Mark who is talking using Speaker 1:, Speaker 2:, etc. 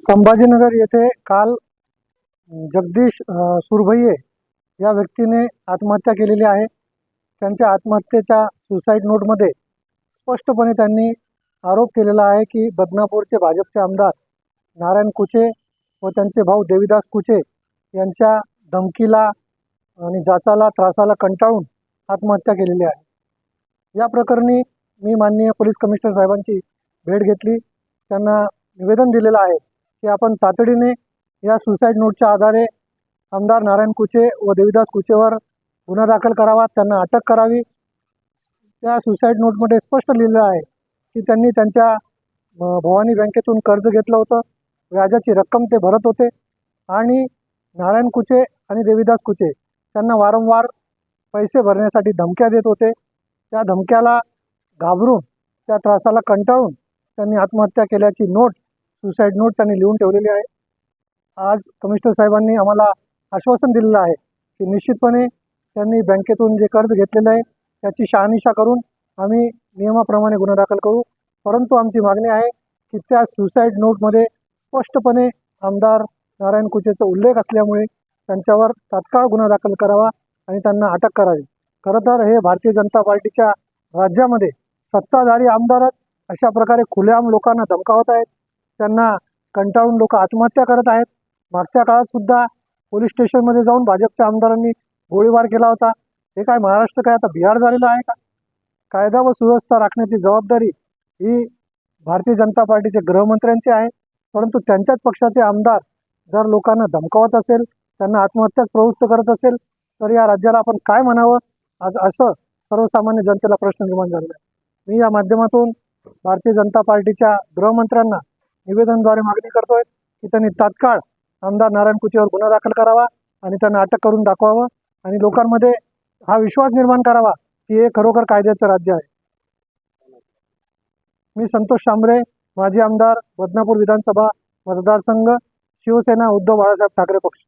Speaker 1: संभाजीनगर येथे काल जगदीश सुरभये या व्यक्तीने आत्महत्या केलेली आहे. त्यांच्या आत्महत्येच्या सुसाईड नोटमध्ये स्पष्टपणे त्यांनी आरोप केलेला आहे की बदनापूरचे भाजपचे आमदार नारायण कुचे व त्यांचे भाऊ देविदास कुचे यांच्या धमकीला आणि जाचाला त्रासाला कंटाळून आत्महत्या केलेली आहे. या प्रकरणी मी माननीय पोलीस कमिशनर साहेबांची भेट घेतली. त्यांना निवेदन दिलेलं आहे की आपण तातडीने या सुसाईड नोटच्या आधारे आमदार नारायण कुचे व देवीदास कुचेवर गुन्हा दाखल करावा त्यांना अटक करावी. त्या सुसाईड नोटमध्ये स्पष्ट लिहिलं आहे की त्यांनी त्यांच्या भवानी बँकेतून कर्ज घेतलं होतं व्याजाची रक्कम ते भरत होते आणि नारायण कुचे आणि देवीदास कुचे त्यांना वारंवार पैसे भरण्यासाठी धमक्या देत होते. त्या धमक्याला घाबरून त्या त्रासाला कंटाळून त्यांनी आत्महत्या केल्याची नोट सुसाईड नोट त्यांनी लिहून ठेवलेली आहे. आज कमिशनर साहेबांनी आम्हाला आश्वासन दिलेलं आहे की निश्चितपणे त्यांनी बँकेतून जे कर्ज घेतलेलं आहे त्याची शहानिशा करून आम्ही नियमाप्रमाणे गुन्हा दाखल करू. परंतु आमची मागणी आहे की त्या सुसाईड नोटमध्ये स्पष्टपणे आमदार नारायण कुचेचा उल्लेख असल्यामुळे त्यांच्यावर तात्काळ गुन्हा दाखल करावा आणि त्यांना अटक करावी. खरं तर हे भारतीय जनता पार्टीच्या राज्यामध्ये सत्ताधारी आमदारच अशा प्रकारे खुलेआम लोकांना धमकावत आहेत. त्यांना कंटाळून लोक आत्महत्या करत आहेत. मागच्या काळात सुद्धा पोलीस स्टेशनमध्ये जाऊन भाजपच्या आमदारांनी गोळीबार केला होता. हे काय महाराष्ट्र काय आता बिहार झालेला आहे का? कायदा व सुव्यवस्था राखण्याची जबाबदारी ही भारतीय जनता पार्टीचे गृहमंत्र्यांची आहे. परंतु त्यांच्याच पक्षाचे आमदार जर लोकांना धमकावत असेल त्यांना आत्महत्याच प्रवृत्त करत असेल तर या राज्याला आपण काय म्हणावं? आज असं सर्वसामान्य जनतेला प्रश्न निर्माण झालेला आहे. मी या माध्यमातून भारतीय जनता पार्टीच्या गृहमंत्र्यांना निवेदनद्वारे मागणी करतोय की त्यांनी तात्काळ आमदार नारायण कुचेवर गुन्हा दाखल करावा आणि त्यांना अटक करून दाखवावं आणि लोकांमध्ये हा विश्वास निर्माण करावा की हे खरोखर कायद्याचं राज्य आहे. मी संतोष शांबरे माजी आमदार बदनापूर विधानसभा मतदारसंघ शिवसेना उद्धव बाळासाहेब ठाकरे पक्ष.